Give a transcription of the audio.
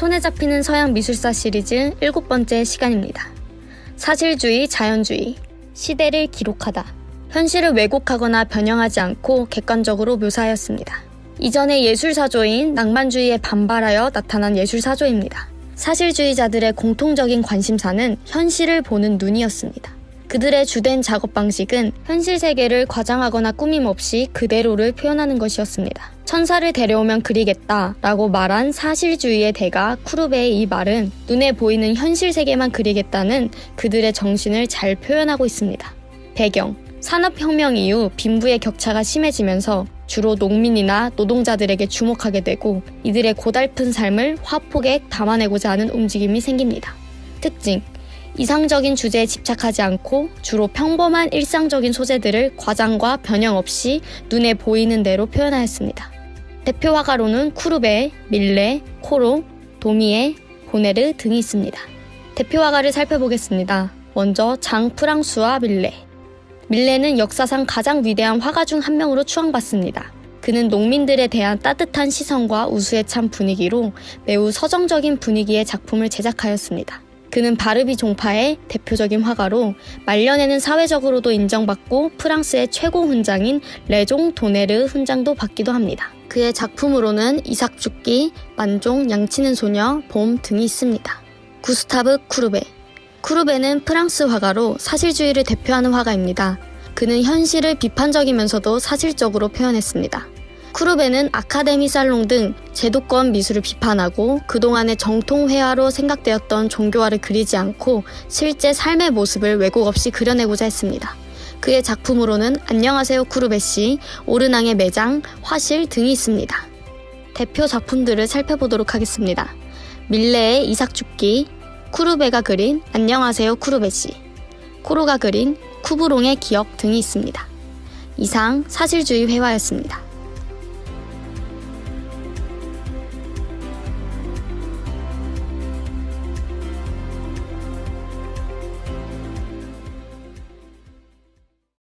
손에 잡히는 서양 미술사 시리즈 일곱 번째 시간입니다. 사실주의, 자연주의, 시대를 기록하다. 현실을 왜곡하거나 변형하지 않고 객관적으로 묘사하였습니다. 이전의 예술사조인 낭만주의에 반발하여 나타난 예술사조입니다. 사실주의자들의 공통적인 관심사는 현실을 보는 눈이었습니다. 그들의 주된 작업 방식은 현실 세계를 과장하거나 꾸밈 없이 그대로를 표현하는 것이었습니다. 천사를 데려오면 그리겠다 라고 말한 사실주의의 대가 쿠르베의 이 말은 눈에 보이는 현실 세계만 그리겠다는 그들의 정신을 잘 표현하고 있습니다. 배경 산업혁명 이후 빈부의 격차가 심해지면서 주로 농민이나 노동자들에게 주목하게 되고 이들의 고달픈 삶을 화폭에 담아내고자 하는 움직임이 생깁니다. 특징 이상적인 주제에 집착하지 않고 주로 평범한 일상적인 소재들을 과장과 변형 없이 눈에 보이는 대로 표현하였습니다. 대표 화가로는 쿠르베, 밀레, 코로, 도미에, 보네르 등이 있습니다. 대표 화가를 살펴보겠습니다. 먼저 장 프랑수와 밀레. 밀레는 역사상 가장 위대한 화가 중 한 명으로 추앙받습니다. 그는 농민들에 대한 따뜻한 시선과 우수에 찬 분위기로 매우 서정적인 분위기의 작품을 제작하였습니다. 그는 바르비 종파의 대표적인 화가로 말년에는 사회적으로도 인정받고 프랑스의 최고 훈장인 레종 도네르 훈장도 받기도 합니다. 그의 작품으로는 이삭 죽기, 만종, 양치는 소녀, 봄 등이 있습니다. 구스타브 쿠르베 쿠르베는 프랑스 화가로 사실주의를 대표하는 화가입니다. 그는 현실을 비판적이면서도 사실적으로 표현했습니다. 쿠르베는 아카데미 살롱 등 제도권 미술을 비판하고 그동안의 정통 회화로 생각되었던 종교화를 그리지 않고 실제 삶의 모습을 왜곡 없이 그려내고자 했습니다. 그의 작품으로는 안녕하세요 쿠르베 씨, 오르낭의 매장, 화실 등이 있습니다. 대표 작품들을 살펴보도록 하겠습니다. 밀레의 이삭 죽기, 쿠르베가 그린 안녕하세요 쿠르베 씨, 코로가 그린 쿠브롱의 기억 등이 있습니다. 이상 사실주의 회화였습니다.